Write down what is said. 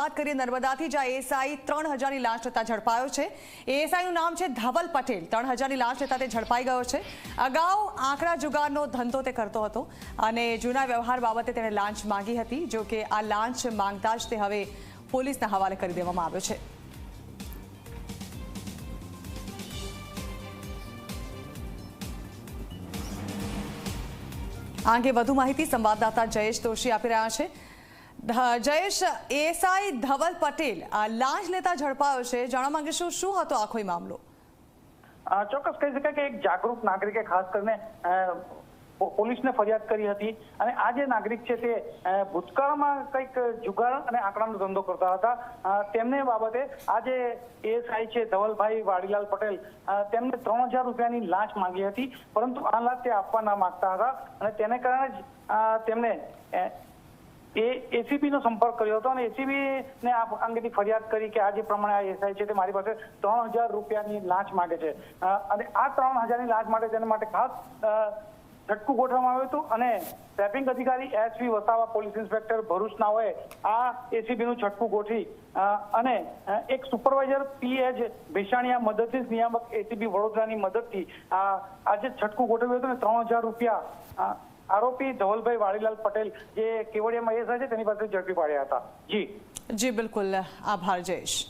વાત કરીએ નર્મદાથી જ્યાં એએસઆઈ ત્રણ હજારની લાશ લેતા ઝડપાયો છે. એએસઆઈનું નામ છે ધવલ પટેલ. ત્રણ હજારની લાશ લેતા તે ઝડપાઈ ગયો છે. અગાઉ આંકડા જુગારનો ધંધો તે કરતો હતો અને જૂના વ્યવહાર બાબતે તેણે લાંચ માંગી હતી, જો કે આ લાંચ માંગતા જ તે હવે પોલીસના હવાલે કરી દેવામાં આવ્યો છે. આ અંગે વધુ માહિતી સંવાદદાતા જયેશ દોશી આપી રહ્યા છે. જયેશ એસઆઈ ધવલ પટેલ, આ લાંચ લેતા ઝડપાયો છે. જાણવા માંગીશું શું હતો આખો મામલો? ચોક્કસ કહી શકાય કે એક જાગૃત નાગરિકે ખાસ કરીને પોલીસને ફરિયાદ કરી હતી અને આ જે નાગરિક છે તે ભૂતકાળમાં કંઈક જુગાર અને આંકડાનો ધંધો કરતા હતા. તેમને બાબતે આ જે એએસઆઈ છે, ધવલભાઈ વાડીલાલ પટેલ તેમને ત્રણ હજાર રૂપિયાની લાંચ માંગી હતી, પરંતુ આ લાંચ તે આપવા ના માંગતા હતા અને તેને કારણે જ તેમને એ એસીબી નો સંપર્ક કર્યો હતો અને એસીબી ને આ અંગેની ફરિયાદ કરી કે આ જે પ્રમાણે આ એસઆઈ છે તે મારી પાસે ત્રણ હજાર રૂપિયાની લાંચ માગે છે. અને આ ત્રણ હજારની લાંચ માટે તેના માટે ખાસ ઝટકું ગોઠવવામાં આવ્યું હતું અને ટ્રેપિંગ અધિકારી એસવી વસાવા, પોલીસ ઇન્સ્પેક્ટર ભરૂચના હોય આ એસીબી નું ઝટકું ગોઠવી અને એક સુપરવાઇઝર પીએચ ભેસાણીયા મદદથી નિયામક એસીબી વડોદરાની મદદથી આ આ જે ઝટકું ગોઠવ્યું હતું ને ત્રણ હજાર રૂપિયા આરોપી ધવલભાઈ વાડીલાલ પટેલ, જે કેવડિયામાં એસ છે, તેની પાસે ઝડપી પાડ્યા હતા. જી. જી, બિલકુલ. આભાર, જયેશ.